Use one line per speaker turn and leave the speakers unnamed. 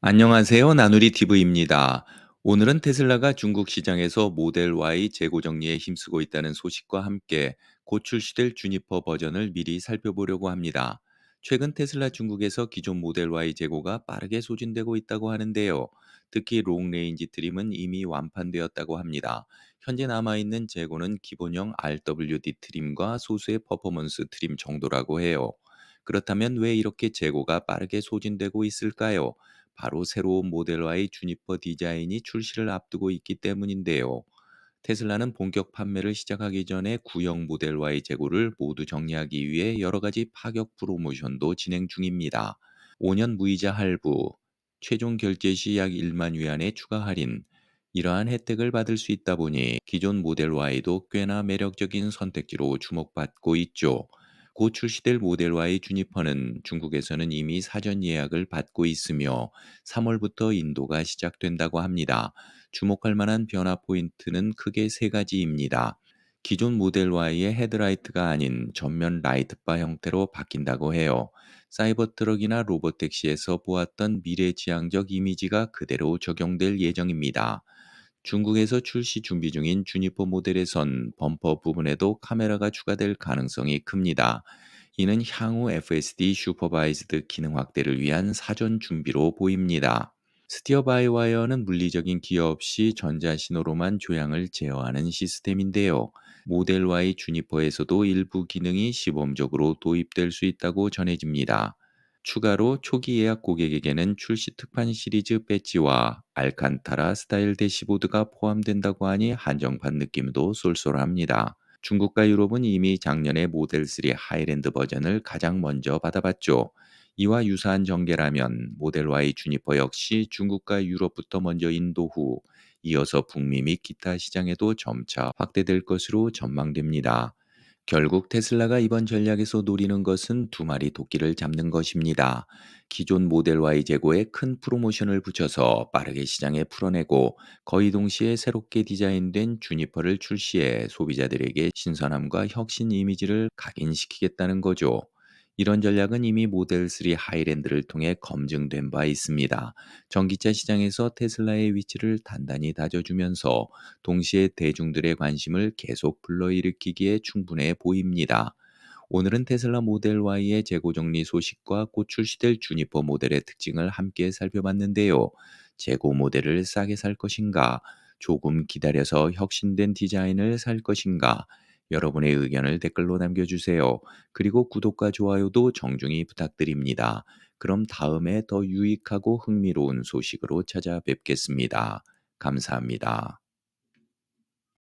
안녕하세요. 나누리 TV입니다. 오늘은 테슬라가 중국 시장에서 모델 Y 재고 정리에 힘쓰고 있다는 소식과 함께 곧 출시될 주니퍼 버전을 미리 살펴보려고 합니다. 최근 테슬라 중국에서 기존 모델 Y 재고가 빠르게 소진되고 있다고 하는데요. 특히 롱레인지 트림은 이미 완판되었다고 합니다. 현재 남아있는 재고는 기본형 RWD 트림과 소수의 퍼포먼스 트림 정도라고 해요. 그렇다면 왜 이렇게 재고가 빠르게 소진되고 있을까요? 바로 새로운 모델와의 주니퍼 디자인이 출시를 앞두고 있기 때문인데요. 테슬라는 본격 판매를 시작하기 전에 구형 모델와의 재고를 모두 정리하기 위해 여러 가지 파격 프로모션도 진행 중입니다. 5년 무이자 할부, 최종 결제 시 약 1만 위안의 추가 할인, 이러한 혜택을 받을 수 있다 보니 기존 모델 Y도 꽤나 매력적인 선택지로 주목받고 있죠. 곧 출시될 모델 Y 주니퍼는 중국에서는 이미 사전 예약을 받고 있으며 3월부터 인도가 시작된다고 합니다. 주목할 만한 변화 포인트는 크게 세 가지입니다. 기존 모델 Y의 헤드라이트가 아닌 전면 라이트바 형태로 바뀐다고 해요. 사이버 트럭이나 로봇 택시에서 보았던 미래지향적 이미지가 그대로 적용될 예정입니다. 중국에서 출시 준비 중인 주니퍼 모델에선 범퍼 부분에도 카메라가 추가될 가능성이 큽니다. 이는 향후 FSD 슈퍼바이즈드 기능 확대를 위한 사전 준비로 보입니다. 스티어 바이 와이어는 물리적인 기어 없이 전자 신호로만 조향을 제어하는 시스템인데요. 모델 Y 주니퍼에서도 일부 기능이 시범적으로 도입될 수 있다고 전해집니다. 추가로 초기 예약 고객에게는 출시 특판 시리즈 배지와 알칸타라 스타일 대시보드가 포함된다고 하니 한정판 느낌도 쏠쏠합니다. 중국과 유럽은 이미 작년에 모델 3 하이랜드 버전을 가장 먼저 받아봤죠. 이와 유사한 전개라면 모델 Y 주니퍼 역시 중국과 유럽부터 먼저 인도 후 이어서 북미 및 기타 시장에도 점차 확대될 것으로 전망됩니다. 결국 테슬라가 이번 전략에서 노리는 것은 두 마리 토끼를 잡는 것입니다. 기존 모델 Y 재고에 큰 프로모션을 붙여서 빠르게 시장에 풀어내고 거의 동시에 새롭게 디자인된 주니퍼를 출시해 소비자들에게 신선함과 혁신 이미지를 각인시키겠다는 거죠. 이런 전략은 이미 모델 3 하이랜드를 통해 검증된 바 있습니다. 전기차 시장에서 테슬라의 위치를 단단히 다져주면서 동시에 대중들의 관심을 계속 불러일으키기에 충분해 보입니다. 오늘은 테슬라 모델 Y의 재고 정리 소식과 곧 출시될 주니퍼 모델의 특징을 함께 살펴봤는데요. 재고 모델을 싸게 살 것인가, 조금 기다려서 혁신된 디자인을 살 것인가, 여러분의 의견을 댓글로 남겨주세요. 그리고 구독과 좋아요도 정중히 부탁드립니다. 그럼 다음에 더 유익하고 흥미로운 소식으로 찾아뵙겠습니다. 감사합니다.